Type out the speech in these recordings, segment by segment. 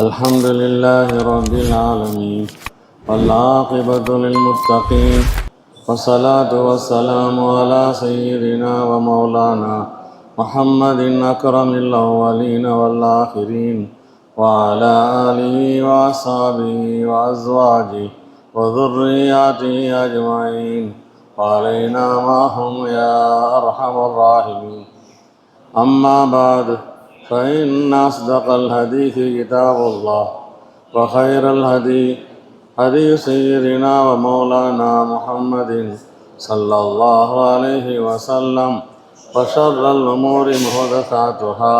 الحمد لله رب العالمين. والعاقبة للمتقين. والصلاة والسلام على سيدنا ومولانا محمد أكرم الأولين والآخرين وعلى آله وأصحابه وأزواجه وذرياته أجمعين. وعلينا معهم يا أرحم الراحمين. أما بعد فإن أصدق الحديث كتاب الله وخير الهدي هدي سيدنا ومولانا محمد صلى الله عليه وسلم وشر الأمور محدثاتها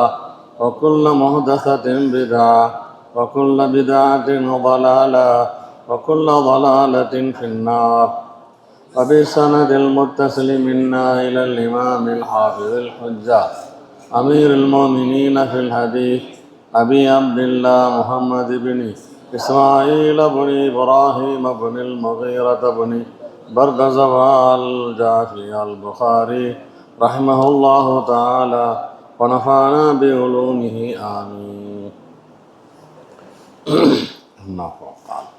وكل محدثة بدعة وكل بدعة ضلالة وكل ضلالة في النار وبسند المتصل منا إلى الإمام الحافظ الحجة أمير المؤمنين في الحديث أبي عبد الله محمد بن إسماعيل بن إبراهيم بن المغيرة بن بردزبة الجافي البخاري رحمه الله تعالى ونفعنا بعلومه آمين. الله أكبر.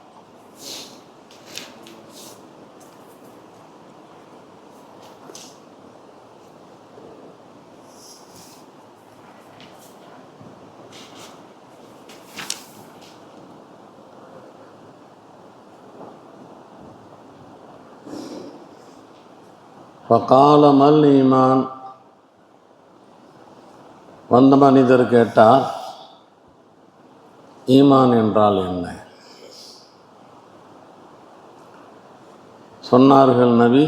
ஃபகால மல் ஈமான் வந்த மனிதர் கேட்டார் ஈமான் என்றால் என்ன? சொன்னார்கள் நபி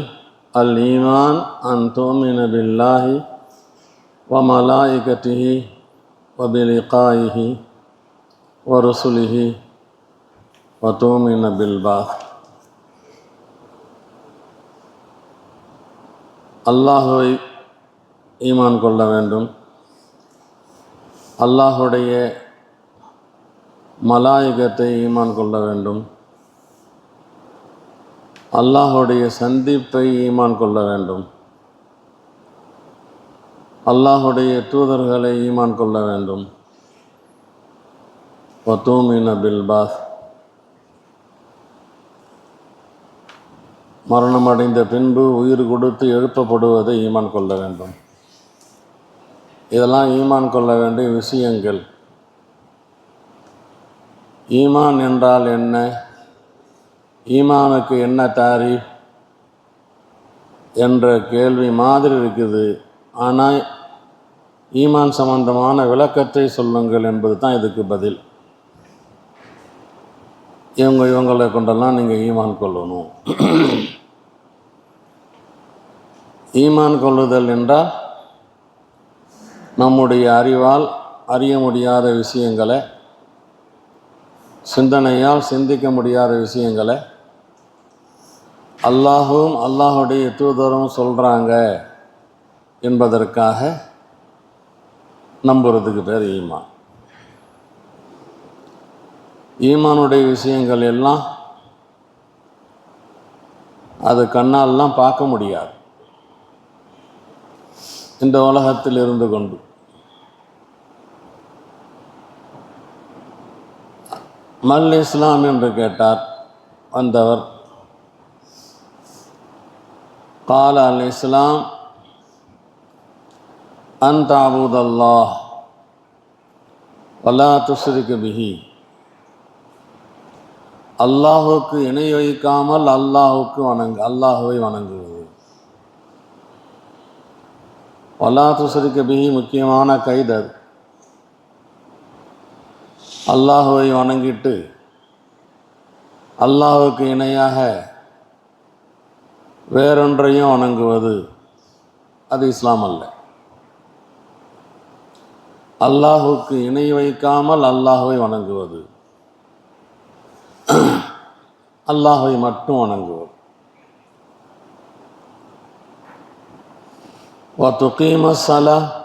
அல் ஈமான் அன் தோமின பில்லாஹி வ மலாயிகத்திஹி வரசுலிஹி வ ருசுலிஹி வ தோமின பில்பாத் அல்லாஹுவை ஈமான் கொள்ள வேண்டும். அல்லாஹுடைய மலாயகத்தை ஈமான் கொள்ள வேண்டும். அல்லாஹுடைய சந்திப்பை ஈமான் கொள்ள வேண்டும். அல்லாஹுடைய தூதர்களை ஈமான் கொள்ள வேண்டும். பாஸ் மரணம் மரணமடைந்த பின்பு உயிர் கொடுத்து எழுப்பப்படுவதை ஈமான் கொள்ள வேண்டும். இதெல்லாம் ஈமான் கொள்ள வேண்டிய விஷயங்கள். ஈமான் என்றால் என்ன? ஈமானுக்கு என்ன தாரி என்ற கேள்வி மாதிரி இருக்குது. ஆனால் ஈமான் சம்பந்தமான விளக்கத்தை சொல்லுங்கள் என்பது தான் இதுக்கு பதில். இவங்க இவங்களை கொண்டெல்லாம் நீங்கள் ஈமான் கொள்ளணும். ஈமான் கொள்ளுதல் என்றால் நம்முடைய அறிவால் அறிய முடியாத விஷயங்களை சிந்தனையால் சிந்திக்க முடியாத விஷயங்களை அல்லாஹும் அல்லாஹுடைய தூதரும் சொல்கிறாங்க என்பதற்காக நம்புறதுக்கு பேர் ஈமான். ஈமானுடைய விஷயங்கள் எல்லாம் அது கண்ணாலெலாம் பார்க்க முடியாது. இந்த உலகத்தில் இருந்து கொண்டு. மல் இஸ்லாம் என்று கேட்டார் வந்தவர். கால அல் இஸ்லாம் அன் தாபூத் அல்லாஹ் துஸ்ரிக்கு பிஹி. அல்லாஹுக்கு இணை வைக்காமல் அல்லாஹுக்கு வணங்கு அல்லாஹுவை வணங்குவது. வல்லாத்து துசரிக்க பிஹி முக்கியமான கைது அது. அல்லாஹுவை வணங்கிட்டு அல்லாஹுக்கு இணையாக வேறொன்றையும் வணங்குவது அது இஸ்லாம் அல்ல. அல்லாஹுக்கு இணை வைக்காமல் அல்லாஹுவை வணங்குவது. அல்லாஹுவை மட்டும் வணங்குவது. துக்கீம சலா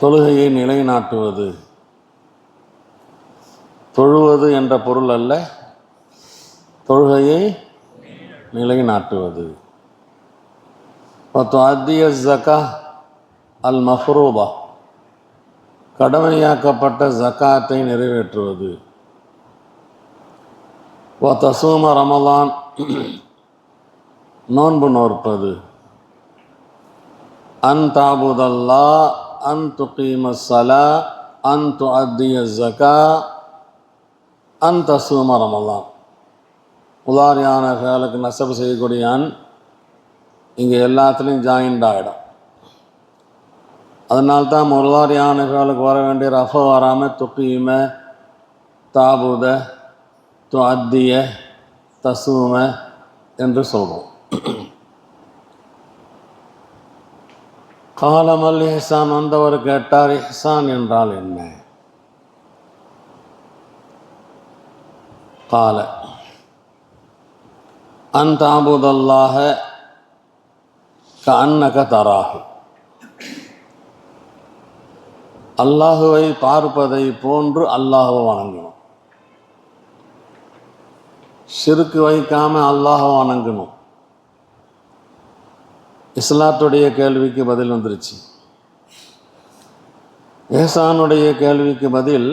தொழுகையை நிலைநாட்டுவது. தொழுவது என்ற பொருள் அல்ல. தொழுகையை நிலைநாட்டுவது. அத்திய ஜக்கா அல் மஃப்ரூபா கடமையாக்கப்பட்ட ஜக்காத்தை நிறைவேற்றுவது. ஓ தசூம ரமலான் நோன்பு நோற்பது. அன் தாபுதல்லா அன் துகீம அன் து அத்திய ஜகா அன் தசூம ரமலான் உதாரியான காலுக்கு நசப்பு செய்யக்கூடிய அன் இங்கே எல்லாத்துலேயும் ஜாயிண்ட் ஆகிடும் அதனால்தான் முருளாரியான காலுக்கு வர வேண்டிய ரஃபோ வராமல் துக்கீம தாபுத து அத்திய தசூம என்று சொல்கிறோம் காலமல் இஹ்சான் வந்தவர் கேட்டார் இஹ்சான் என்றால் என்ன? கால அந்த அபுதல்லாக கண்ணக தராகு அல்லாஹுவை பார்ப்பதை போன்று அல்லாஹுவை வணங்கணும் சிறுக்கு வைக்காம அல்லாஹை வணங்கணும் இஸ்லாத்துடைய கேள்விக்கு பதில் வந்துருச்சு. ஏசானுடைய கேள்விக்கு பதில்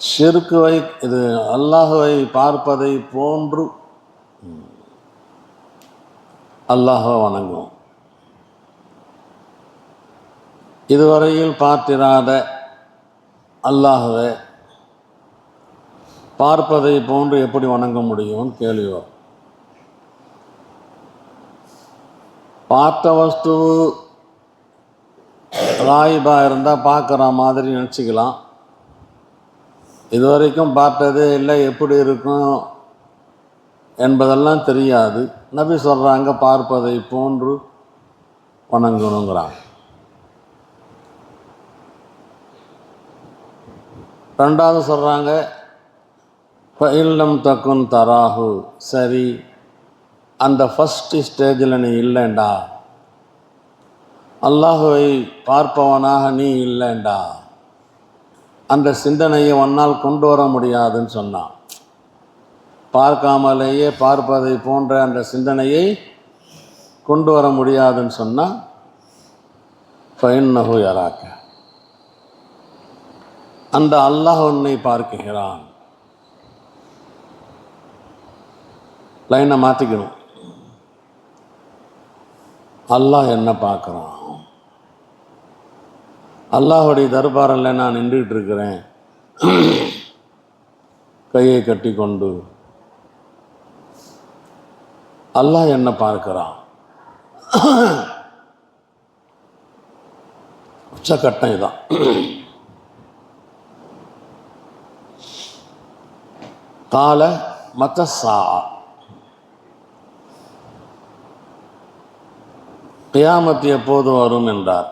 ஷிருக்குவை இது அல்லாஹுவை பார்ப்பதை போன்று அல்லாஹுவை வணங்கும் இதுவரையில் பார்த்திராத அல்லாஹுவை பார்ப்பதை போன்று எப்படி வணங்க முடியும்? கேள்வி வரும். பார்த்த வஸ்து ராயிபா இருந்தால் பார்க்குற மாதிரி நினச்சிக்கலாம். இது வரைக்கும் பார்த்ததே இல்லை எப்படி இருக்கும் என்பதெல்லாம் தெரியாது. நபி சொல்கிறாங்க பார்ப்பதை போன்று வணங்கணுங்கிறாங்க. ரெண்டாவது சொல்கிறாங்க இல்லம் தக்குன் தராகு சரி அந்த ஃபஸ்ட்டு ஸ்டேஜில் நீ இல்லைண்டா. அல்லாஹுவை பார்ப்பவனாக நீ இல்லைண்டா. அந்த சிந்தனையை ஒன்னால் கொண்டு வர முடியாதுன்னு சொன்னான். பார்க்காமலேயே பார்ப்பதை போன்ற அந்த சிந்தனையை கொண்டு வர முடியாதுன்னு சொன்னால் ஃபைன்னஹு யாராக்க. அந்த அல்லாஹ் உன்னை பார்க்குகிறான். லைனை மாற்றிக்கணும் அல்லாஹ் என்ன பார்க்குறான்? அல்லாஹுடைய தர்பாரில் நான் நின்றுக்கிட்டு இருக்கிறேன். கையை கட்டி கொண்டு அல்லாஹ் என்ன பார்க்குறான்? உச்சக்கட்டம் இதான். கால மத்த சா கியாமத்து எப்போது வரும் என்றார்.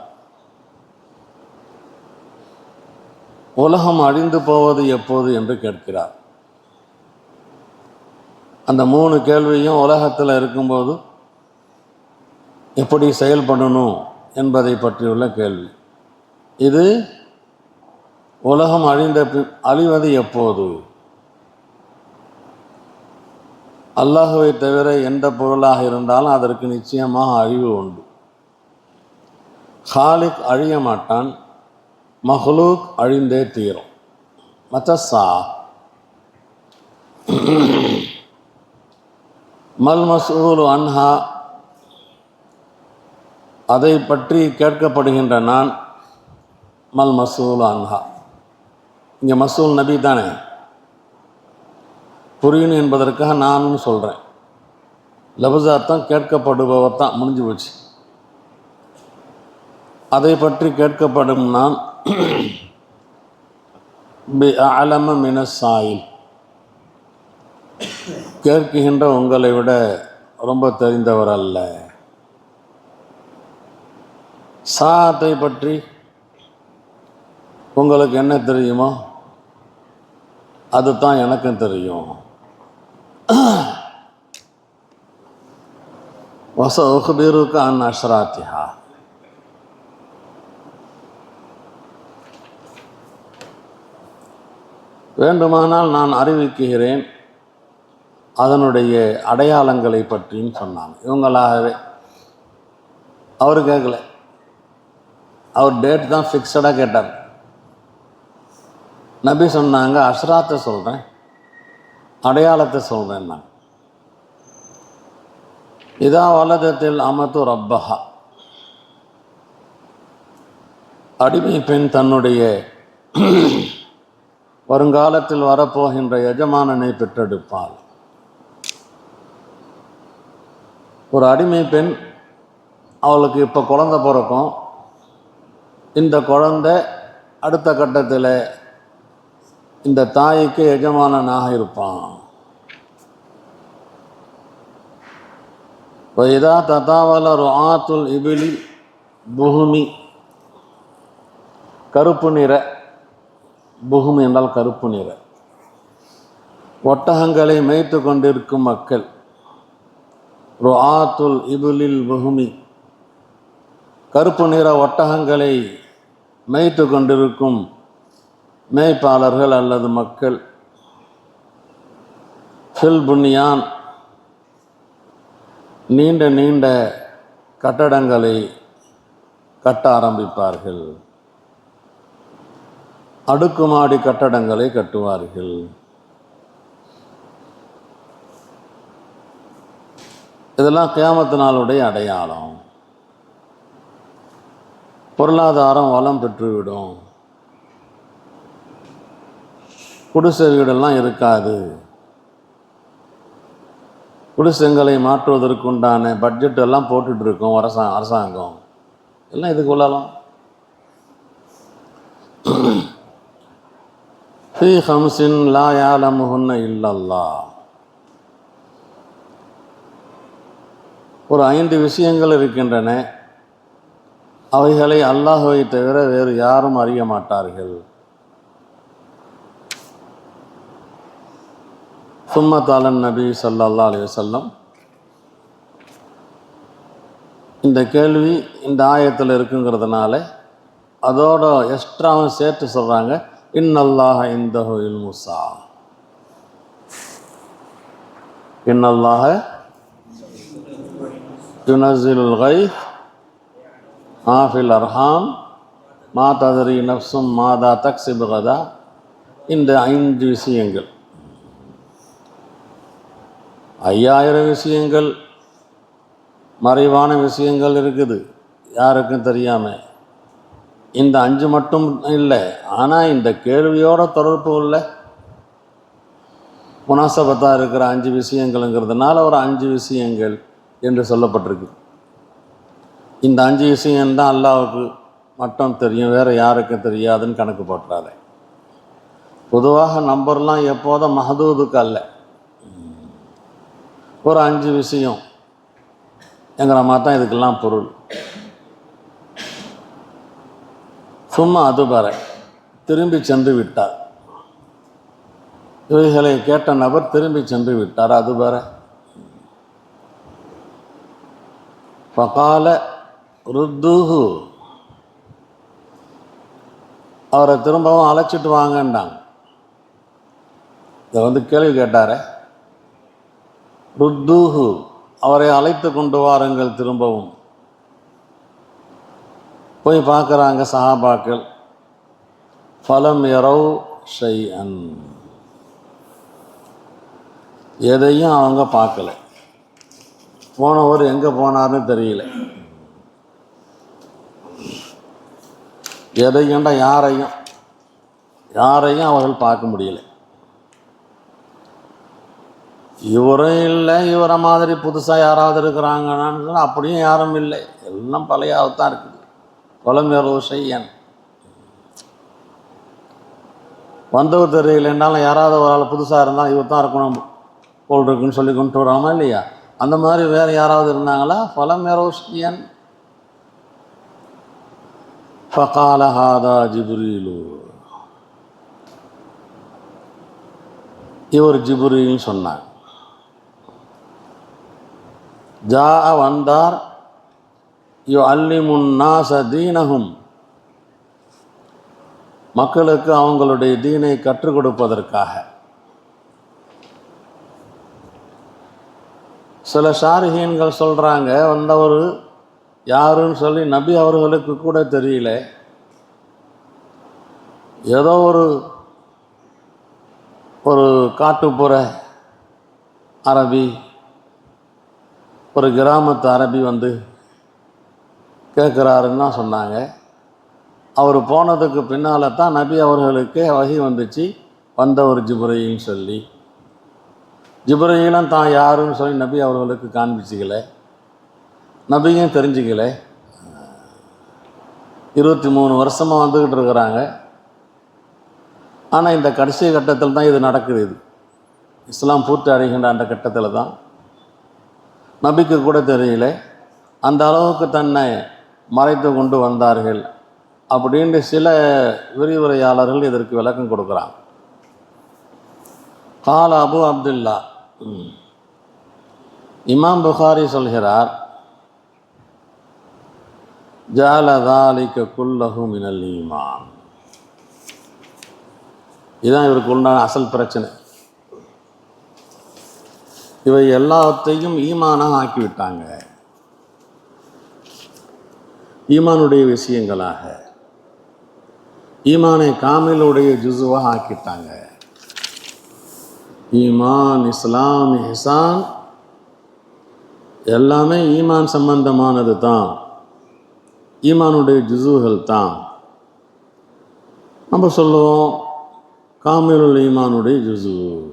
உலகம் அழிந்து போவது எப்போது என்று கேட்கிறார். அந்த மூணு கேள்வியும் உலகத்தில் இருக்கும்போது எப்படி செயல்படணும் என்பதை பற்றியுள்ள கேள்வி. இது உலகம் அழிந்த பின் அழிவது எப்போது? அல்லாஹுவை தவிர எந்த பொருளாக இருந்தாலும் அதற்கு நிச்சயமாக அழிவு உண்டு. ஹாலிக் அழிய மாட்டான் மஹ்லூக் அழிந்தே தீரும். மத்தசா மல் மசூல் அன்ஹா அதை பற்றி கேட்கப்படுகின்ற நான் மல் மசூல் அன்ஹா. இங்கே மசூல் நபி தானே? புரியணும் என்பதற்காக நானும் சொல்கிறேன் லபுசார்த்தம் கேட்கப்படுபவர் தான் முடிஞ்சு போச்சு. அதை பற்றி கேட்கப்படும் நான் பி அலம மினசாயில் கேட்கின்ற உங்களை விட ரொம்ப தெரிந்தவர் அல்ல. சாத்தை பற்றி உங்களுக்கு என்ன தெரியுமோ அதுதான் எனக்கும் தெரியும். வச உஹ்பீருக்கு அன் அஷ்ராத்தியா வேண்டுமானால் நான் அறிவிக்கிறேன் அதனுடைய அடையாளங்களை பற்றியும் சொன்னாங்க இவங்களாகவே அவர் கேட்கல. அவர் டேட் தான் ஃபிக்ஸடாக கேட்டார். நபி சொன்னாங்க அஸ்ராத்தை சொல்கிறேன் அடையாளத்தை சொல்கிறேன் நான். இதா வலதத்தில் அமத்து ரப்பஹா. அடிமை பெண் தன்னுடைய வருங்காலத்தில் வரப்போகின்ற எஜமானனை பெற்றெடுப்பாள். ஒரு அடிமை பெண் அவளுக்கு இப்போ குழந்த பிறக்கும். இந்த குழந்தை அடுத்த கட்டத்தில் இந்த தாய்க்கு எஜமானனாக இருப்பான். இதா ததாவல ருஆத்துல் இபிலி பூமி கருப்பு நிற புகும் என்றால் கருப்பு நிற. ஒட்டகங்களை மேய்த்து கொண்டிருக்கும் மக்கள். ருஆத்துல் இபுலில் புகுமி. கருப்பு நிற ஒட்டகங்களை மேய்த்து கொண்டிருக்கும் மேய்ப்பாளர்கள் அல்லது மக்கள். ஃபில் புன்னியான் நீண்ட நீண்ட கட்டடங்களை கட்ட ஆரம்பிப்பார்கள். அடுக்குமாடி கட்டடங்களை கட்டுவார்கள். இதெல்லாம் கேமத்தினாளுடைய நாளுடைய அடையாளம். பொருளாதாரம் வளம் பெற்றுவிடும். குடிசை வீடெல்லாம் இருக்காது. குடிசைங்களை மாற்றுவதற்குண்டான பட்ஜெட் எல்லாம் போட்டுட்டு இருக்கோம் அரசாங்கம். எல்லாம் இதுக்கு உள்ளலாம். ஃபீ ஹம்சின் லா யாலமுஹுன்ன இல்லல்லா ஒரு ஐந்து விஷயங்கள் இருக்கின்றன. அவைகளை அல்லாஹுவை தவிர வேறு யாரும் அறிய மாட்டார்கள். சும்மத்தாலன் நபி ஸல்லல்லாஹு அலி வல்லம் இந்த கேள்வி இந்த ஆயத்தில் இருக்குங்கிறதுனால அதோட எக்ஸ்ட்ராவும் சேர்த்து சொல்கிறாங்க இன்னல்லாஹ இந்தஹு இல்முசா இன்னல்லாஹ துனசில் கை ஆஃபில் அர்ஹாம் மா ததரி நப்சும் மாதா தக்ஸிபு கதா. இந்த ஐந்து விஷயங்கள். ஐயாயிரம் விஷயங்கள் மறைவான விஷயங்கள் இருக்குது. யாருக்கும் தெரியாமல் இந்த அஞ்சு மட்டும் இல்லை ஆனால் இந்த கேள்வியோட தொடர்பு உள்ள முனாசபத்தாக இருக்கிற அஞ்சு விஷயங்கள்ங்கிறதுனால ஒரு அஞ்சு விஷயங்கள் என்று சொல்லப்பட்டிருக்கு. இந்த அஞ்சு விஷயம்தான் அல்லாவுக்கு மட்டும் தெரியும் வேறு யாருக்கும் தெரியாதுன்னு கணக்கு போட்டுறாரு பொதுவாக நம்பர்லாம் எப்போதும் மஹதூதுக்கு அல்ல. ஒரு அஞ்சு விஷயம் என்கிற மாதிரி தான் இதுக்கெல்லாம் பொருள். சும்மா அது பார. திரும்பி சென்று விட்டார். இவைகளை கேட்ட நபர் திரும்பி சென்று விட்டார். அது பார. பகால ருத்துஹு. அவரை திரும்பவும் அழைச்சிட்டு வாங்கண்டாங்க இதை வந்து கேள்வி கேட்டாரே. ருத்தூஹு அவரை அழைத்து கொண்டு வாருங்கள் திரும்பவும். போய் பார்க்குறாங்க சஹாபாக்கள். ஃபலம் எரவ் ஷை அன் எதையும் அவங்க பார்க்கல. போனவர் எங்கே போனார்னு தெரியல. எதையும்டா யாரையும் யாரையும் அவர்கள் பார்க்க முடியல. இவரும் இல்லை இவரை மாதிரி புதுசாக யாராவது இருக்கிறாங்கன்னு அப்படியும் யாரும் இல்லை. எல்லாம் பழையாவது தான் இருக்குது. குலமேரோ செய்யன் வந்தவர் தெரியலைன்னாலும் யாராவது ஒரு ஆள் புதுசாக இருந்தால் இவர் தான் இருக்கணும் போல் இருக்குன்னு சொல்லி கொண்டு வராமா இல்லையா? அந்த மாதிரி வேறு யாராவது இருந்தாங்களா? பலம் செய்யன் ஃபகால ஹாதா ஜிபுரீலு. இவர் ஜிபுரின்னு சொன்னாங்க ஜா வந்தார் யு அல்லிமுன்னாச தீனகும் மக்களுக்கு அவங்களுடைய தீனை கற்றுக் கொடுப்பதற்காக. சில ஷாரிஹீன்கள் சொல்கிறாங்க வந்தவர் யாருன்னு சொல்லி நபி அவர்களுக்கு கூட தெரியல. ஏதோ ஒரு ஒரு காட்டுப்புற அரபி ஒரு கிராமத்து அரபி வந்து கேட்குறாருன்னு தான் சொன்னாங்க. அவர் போனதுக்கு பின்னால் தான் நபி அவர்களுக்கே வகை வந்துச்சு. வந்த ஒரு ஜிப்ரையின்னு சொல்லி. ஜிப்ரையிலும் தான் யாருன்னு சொல்லி நபி அவர்களுக்கு காண்பிச்சிக்கல. நபியும் தெரிஞ்சிக்கல. இருபத்தி மூணு வருஷமாக வந்துக்கிட்டு இருக்கிறாங்க. ஆனால் இந்த கடைசி கட்டத்தில் தான் இது நடக்குது இது. இஸ்லாம் பூர்த்தி அடைகின்ற அந்த கட்டத்தில் தான் நபிக்கு கூட தெரியல. அந்த அளவுக்கு தன்னை மறைத்து கொண்டு வந்தார்கள் அப்படின்னு சில விரிவுரையாளர்கள் இதற்கு விளக்கம் கொடுக்குறாங்க. கால் அபு அப்துல்லா. இமாம் புகாரி சொல்கிறார் ஜாலதாலிக்க குல்லகு மினல் ஈமான். இதுதான் இவருக்கு உண்டான அசல் பிரச்சனை. இவை எல்லாத்தையும் ஈமானாக ஆக்கிவிட்டாங்க. ஈமானுடைய விஷயங்களாக. ஈமானை காமிலுடைய ஜுசுவாக ஆக்கிட்டாங்க. ஈமான் இஸ்லாம் ஹிசான் எல்லாமே ஈமான் சம்பந்தமானது தான். ஈமானுடைய ஜுசுகள் தான். நம்ம சொல்லுவோம் காமிலுல் ஈமானுடைய ஜுசு.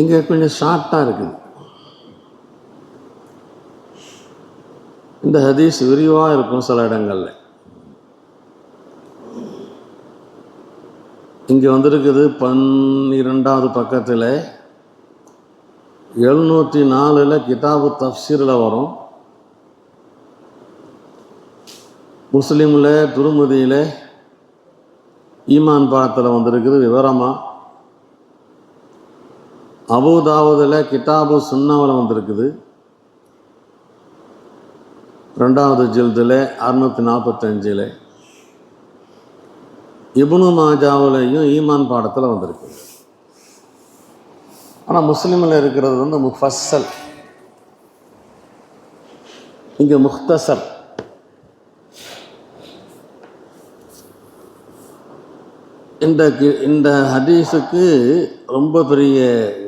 இங்கே கொஞ்சம் ஷார்ட்டாக இருக்குது. இந்த ஹதீஸ் விரிவாக இருக்கும் சில இடங்களில். இங்கே வந்திருக்குது பன்னிரெண்டாவது பக்கத்தில் எழுநூற்றி நாலில் கிதாபு தஃப்சீரில் வரும். முஸ்லீமில் துருமதியில் ஈமான் பாடத்தில் வந்திருக்குது விவரமாக அபுதாவுதில் கிதாபு சுண்ணாவில் வந்திருக்குது. ரெண்டாவது ஜில்தில் அறுநூற்றி நாற்பத்தஞ்சில். இபுனு மாஜாவிலையும் ஈமான் பாடத்தில் வந்திருக்கு. ஆனால் முஸ்லீமில் இருக்கிறது வந்து முஃபஸ்ஸல். இங்கே முக்தசர் இந்த இந்த ஹதீஸுக்கு ரொம்ப பெரிய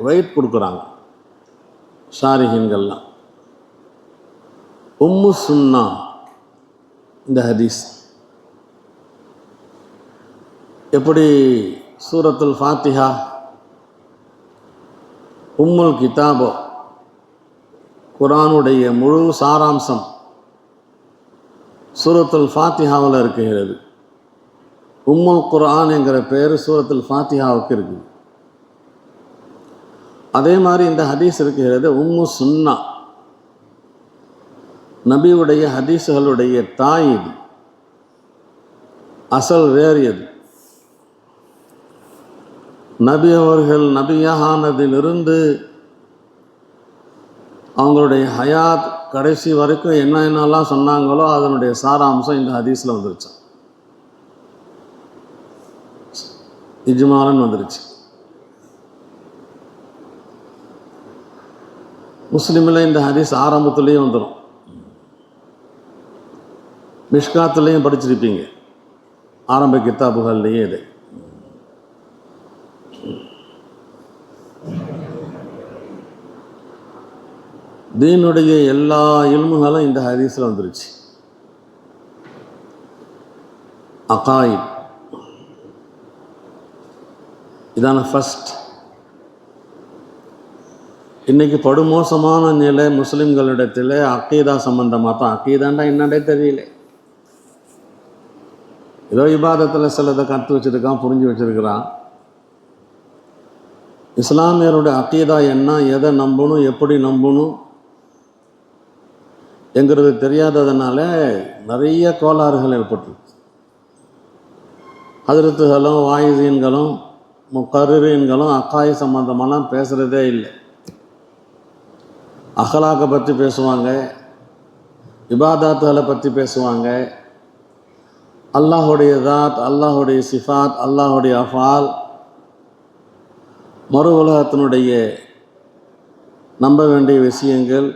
வெயிட் கொடுக்குறாங்க. ஷாரிஹின்கள்லாம். உம்மு சுன்னா இந்த ஹதீஸ். எப்படி சூரத்துல் ஃபாத்திஹா? உம்முல் கிதாபோ. குரானுடைய முழு சாராம்சம் சூரத்துல் ஃபாத்திஹாவில் இருக்குகிறது. உம்முல் குரான் என்கிற பேர் சூரத்தில் ஃபாத்திஹாவுக்கு இருக்குது அதே மாதிரி இந்த ஹதீஸ் இருக்கிறது உம்மு சுன்னா. நபியுடைய ஹதீஸுகளுடைய தாய் இது. அசல் வேறு எது? நபி அவர்கள் நபியானதிலிருந்து அவங்களுடைய ஹயாத் கடைசி வரைக்கும் என்ன என்னெல்லாம் சொன்னாங்களோ அதனுடைய சாராம்சம் இந்த ஹதீஸில் வந்துருச்சு. இஜ்மாலன் வந்துருச்சு. முஸ்லீமில் இந்த ஹதீஸ் ஆரம்பத்துலேயும் வந்துடும் மிஷ்காத்துலேயும் படிச்சிருப்பீங்க. ஆரம்ப கித்தாபுகள்லேயே இது. தீனுடைய எல்லா இல்முகளும் இந்த ஹதீஸில் வந்துருச்சு. அகாயித் இதான ஃபஸ்ட் இன்னைக்கு படுமோசமான நிலை முஸ்லீம்களிடத்தில் அக்கீதா சம்மந்தமாக தான் அக்கீதாண்டா என்னண்டே தெரியல. ஏதோ விவாதத்தில் சிலதை கற்று வச்சுருக்கான் புரிஞ்சு வச்சுருக்கிறான். இஸ்லாமியருடைய அக்கீதா என்ன எதை நம்பணும் எப்படி நம்பணும் எங்கிறது தெரியாததுனால நிறைய கோளாறுகள் ஏற்பட்டுருக்கு. அதிர்த்துகளும் வாயுதீன்களும் முக்கருவீன்களும் அக்காய் சம்மந்தமெல்லாம் பேசுகிறதே இல்லை. அகலாக்கை பற்றி பேசுவாங்க இபாதாத்துகளை பற்றி பேசுவாங்க. அல்லாஹுடைய தாத் அல்லாஹுடைய சிஃபாத் அல்லாஹுடைய அஃபால் மறு உலகத்தினுடைய நம்ப வேண்டிய விஷயங்கள்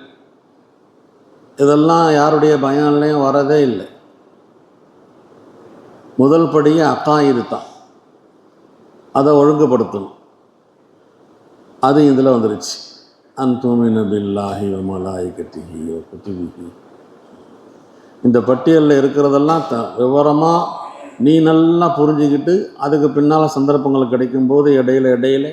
இதெல்லாம் யாருடைய பயான்லையும் வரதே இல்லை. முதல் படியே அக்காயிரு தான் அதை ஒழுங்குபடுத்தணும் அது இதில் வந்துருச்சு. அந்தூமின பில்லாஹி மலாய் கட்டிஹி குத்துபிஹி இந்த பட்டியலில் இருக்கிறதெல்லாம் த விவரமாக நீ நல்லா புரிஞ்சுக்கிட்டு அதுக்கு பின்னால் சந்தர்ப்பங்கள் கிடைக்கும்போது இடையில இடையில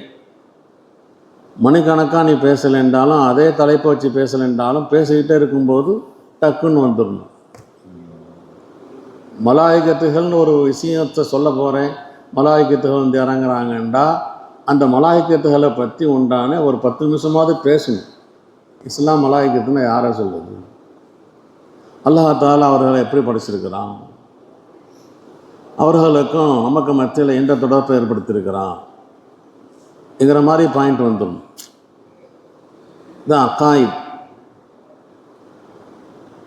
மணிக்கணக்காக நீ பேசலைன்றாலும் அதே தலைப்பை வச்சு பேசலைன்றாலும் பேசிக்கிட்டே இருக்கும்போது டக்குன்னு வந்துடணும். மலாயகத்துகள்னு ஒரு விஷயத்தை சொல்ல போகிறேன் மலாய்க்கத்துகள் வந்து இறங்குறாங்கண்டா அந்த மலாய்க்கத்துகளை பற்றி உண்டான ஒரு பத்து நிமிஷமாவது பேசணும் இஸ்லாம் மலாய்க்கத்துன்னு யாரை சொல்லுது அல்லாஹால அவர்களை எப்படி படிச்சிருக்கிறான்? அவர்களுக்கும் நமக்கு மத்தியில் எந்த தொடர்பை ஏற்படுத்தியிருக்கிறான்? என்கிற மாதிரி பாயிண்ட் வந்துடும். இதுதான் அக்காயித்.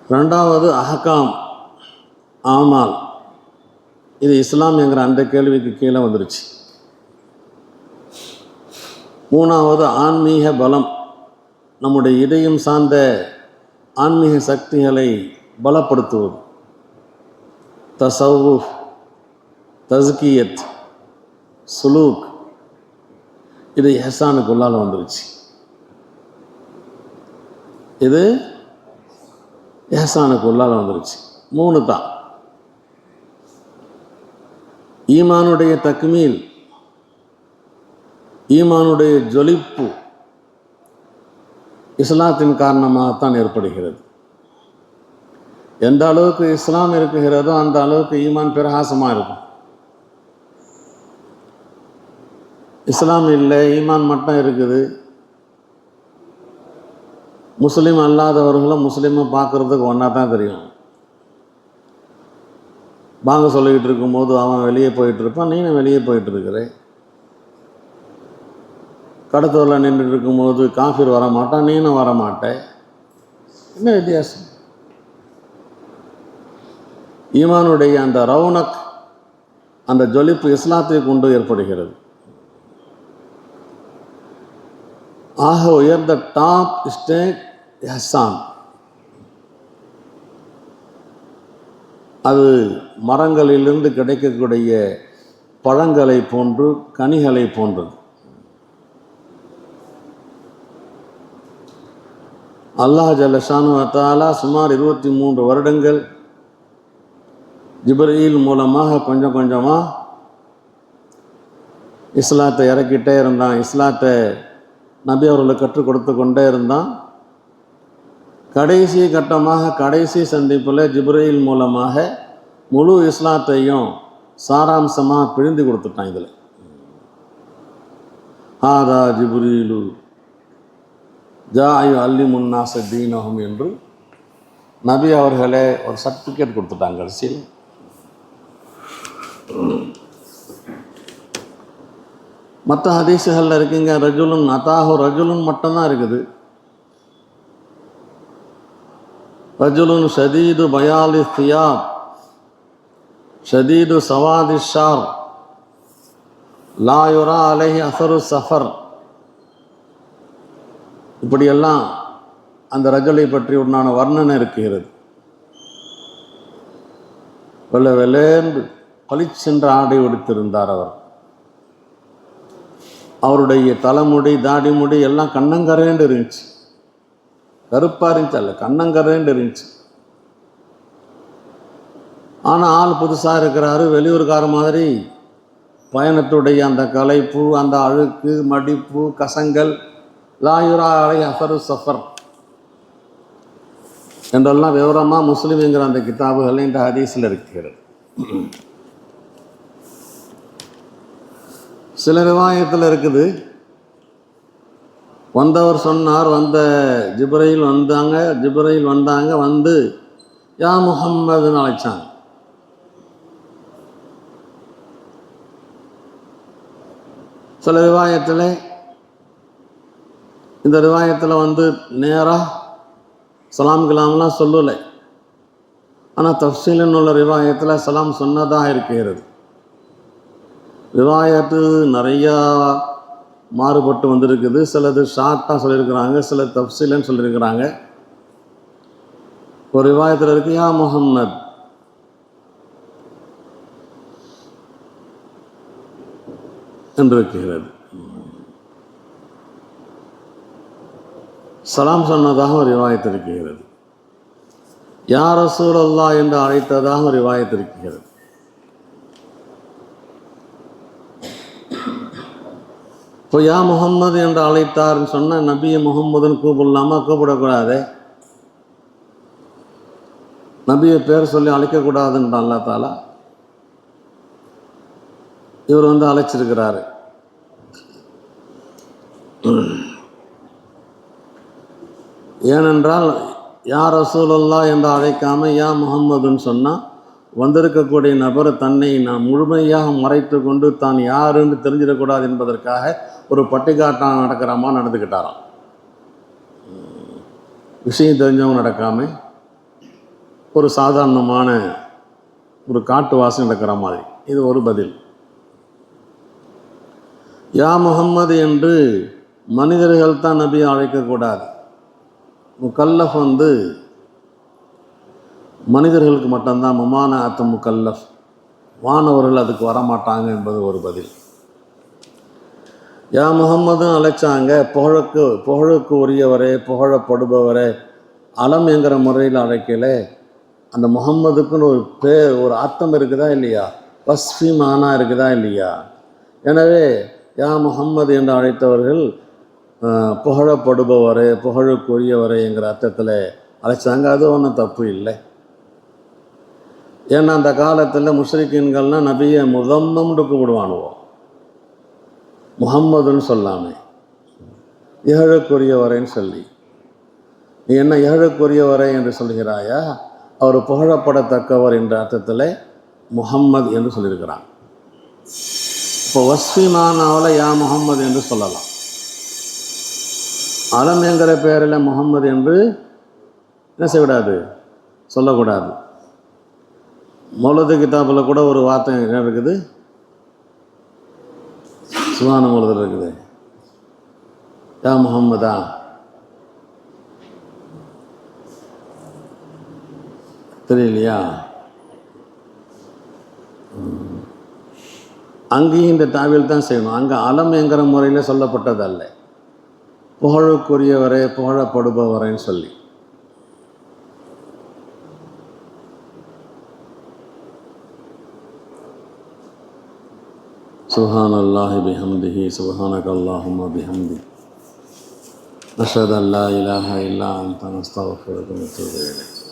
ரெண்டாவது அஹகாம் ஆமால். இது இஸ்லாம் என்கிற அந்த கேள்விக்கு கீழே வந்துருச்சு. மூணாவது ஆன்மீக பலம். நம்முடைய இதயம் சார்ந்த ஆன்மீக சக்திகளை பலப்படுத்துவது. தசவு தஸ்கியத் சுலூக். இது எஹசானுக்குள்ளால் வந்துருச்சு. இது எஹசானுக்குள்ளால் வந்துருச்சு. மூணு தான் ஈமானுடைய தக்மீல் ஈமானுடைய ஜொலிப்பு இஸ்லாத்தின் காரணமாகத்தான் ஏற்படுகிறது. எந்த அளவுக்கு இஸ்லாம் இருக்குகிறதோ அந்த அளவுக்கு ஈமான் பிரகாசமாக இருக்கும். இஸ்லாம் இல்லை ஈமான் மட்டும் இருக்குது. முஸ்லீம் அல்லாதவர்களும் முஸ்லீமை பார்க்குறதுக்கு ஒன்றா தான் தெரியும். வாங்க சொல்லிக்கிட்டு இருக்கும்போது அவன் வெளியே போயிட்டு இருப்பான் நீனும் வெளியே போயிட்டு இருக்கிறேன் கடத்தூரில் நின்றுட்டு இருக்கும்போது காஃபிர் வர மாட்டான் நீனும் வர மாட்டேன் என்ன வித்தியாசம்? ஈமானுடைய அந்த ரவுனக் அந்த ஜொலிப்பு இஸ்லாத்தை கொண்டு ஏற்படுகிறது. ஆக உயர்ந்த டாப் ஸ்டேட் ஹசான். அது மரங்களிலிருந்து கிடைக்கக்கூடிய பழங்களை போன்று கனிகளை போன்றது. அல்லாஹ் ஜல்லஷானு அத்தாலா சுமார் இருபத்தி மூன்று வருடங்கள் ஜிப்ரீல் மூலமாக கொஞ்சம் கொஞ்சமாக இஸ்லாத்தை இறக்கிட்டே இருந்தான். இஸ்லாத்தை நபி அவர்களுக்கு கற்றுக் கொடுத்து கொண்டே இருந்தான். கடைசி கட்டமாக கடைசி சந்திப்பில் ஜிப்ரீல் மூலமாக முழு இஸ்லாத்தையும் சாராம்சமாக பிழிந்து கொடுத்துட்டான் இதில். ஆதா ஜிப்ரீலு ஜாயு அல்லி முன்னாச தீனகம் என்று நபி அவர்களே ஒரு சர்டிஃபிகேட் கொடுத்துட்டாங்க கடைசியில். மற்ற ஹதீஸுகளில் இருக்குங்க ரஜுலுன் அதாஹு ரஜுலுன் மட்டும்தான் இருக்குது. ரஜுலுன் ஷதீது பயாலி தியாப் ஷதீது சவாதி ஷார். லாயுரா அலைஹி அசரு சஃபர். இப்படியெல்லாம் அந்த ரஜலை பற்றி உண்டான வர்ணனை இருக்கிறது. வெள்ள வெள்ளேந்து பளிச்சென்ற ஆடை உடுத்திருந்தார் அவர். அவருடைய தலைமுடி தாடி முடி எல்லாம் கண்ணங்கரேண்டு இருந்துச்சு. கருப்பாக இருந்துச்சு அல்ல. கண்ணங்கரேண்டு இருந்துச்சு. ஆனால் ஆள் புதுசாக இருக்கிறாரு வெளியூர்கார மாதிரி. பயணத்துடைய அந்த கலைப்பு அந்த அழுக்கு மடிப்பு கசங்கள் லாயுரா அலை அசரு சஃபர். என்றெல்லாம் விவரமாக முஸ்லீம்ங்கிற அந்த கிதாபுகள் இந்த ஹதீஸில் இருக்கிறது. சில ரிவாயத்தில் இருக்குது வந்தவர் சொன்னார் வந்த ஜிப்ரையில் வந்தாங்க ஜிப்ரையில் வந்தாங்க வந்து யா முகம்மதுன்னு அழைச்சாங்க. சில ரிவாயத்தில் இந்த ரிவாயத்தில் வந்து நேராக சலாம் கலாம்லாம் சொல்லலை. ஆனால் தஃசீலன் உள்ள ரிவாயத்தில் சலாம் சொன்னதாக இருக்கிறது. ரிவாயத்து நிறையா மாறுபட்டு வந்திருக்குது. சிலது ஷார்ட்டாக சொல்லியிருக்கிறாங்க சில தப்சிலன்னு சொல்லியிருக்கிறாங்க. ஒரு விவாதத்தில் இருக்கு யா முகம்மத் என்று இருக்கிறது. சலாம் சொன்னதாக ஒரு விவாயத்திருக்கிறது யார் ரசூல் அல்லா என்று அழைத்ததாக ஒரு விவாயத்திருக்கிறது இப்போ யா முகம்மது என்று அழைத்தார்னு சொன்னால் நபியை முகம்மதுன்னு கூப்பிடலாமா? கூப்பிடக்கூடாது. நபியை பேர் சொல்லி அழைக்கக்கூடாதுன்ற அல்லா தாலா. இவர் வந்து அழைச்சிருக்கிறாரு. ஏனென்றால் யார் ரசூலல்லா என்று அழைக்காம யா முகம்மதுன்னு சொன்னால் வந்திருக்கக்கூடிய நபர் தன்னை நான் முழுமையாக மறைத்து கொண்டு தான் யாருன்னு தெரிஞ்சிடக்கூடாது என்பதற்காக ஒரு பட்டிக்காட்டம் நடக்கிறாமா நடந்துக்கிட்டாராம். விஷயம் தெரிஞ்சவங்க நடக்காம ஒரு சாதாரணமான ஒரு காட்டு வாசம் நடக்கிற மாதிரி. இது ஒரு பதில். யா முகம்மது என்று மனிதர்கள் தான் நபியை அழைக்கக்கூடாது முக்கல்லஃப் வந்து மனிதர்களுக்கு மட்டும்தான் மமான அத்த முக்கல்லஃப் வானவர்கள் அதுக்கு வரமாட்டாங்க என்பது ஒரு பதில். யா முகம்மதும் அழைச்சாங்க புகழுக்கு புகழுக்கு உரியவரே புகழப்படுபவரே. அலம் என்கிற முறையில் அழைக்கல. அந்த முகம்மதுக்குன்னு ஒரு பே ஒரு அர்த்தம் இருக்குதா இல்லையா? வஸ்ஃபி மானா இருக்குதா இல்லையா? எனவே யா முகம்மது என்று அழைத்தவர்கள் புகழப்படுபவர் புகழப்படுபவரே புகழுக்குரியவரே என்கிற அர்த்தத்தில் அழைச்சாங்க. அது ஒன்றும் தப்பு இல்லை. ஏன்னா அந்த காலத்தில் முஸ்ரிக்கீன்கள்லாம் நபியை முதம்மம்னு கூப்பிடுவானுவோம் முகம்மதுன்னு சொல்லாமே. ஏழுக்குரியவரேன்னு சொல்லி. நீ என்ன ஏழுக்குரியவரே என்று சொல்கிறாயா அவர் புகழப்படத்தக்கவர் என்ற அர்த்தத்தில் முகம்மது என்று சொல்லியிருக்கிறான். இப்போ வஸ்விமானாவில் யா முகம்மது என்று சொல்லலாம். அலம் என்கிற பெயரில் முகம்மது என்று என்ன செய்யக்கூடாது? சொல்லக்கூடாது. மௌலது கிதாபில் கூட ஒரு வார்த்தை என்ன இருக்குது. சுகான ஒருத்தர் இருக்குது. யா முகம்மதா தெரியலையா? அங்கேயும் இந்த தாவில் தான் செய்யணும். அங்கே அலம் என்கிற முறையில் சொல்லப்பட்டதல்ல. புகழுக்குரியவரே புகழப்படுபவரேன்னு சொல்லி. سبحان الله بحمده سبحانك اللهم بحمدك. نشهد أن لا إله إلا أنت نستغفرك ونتوب إليك.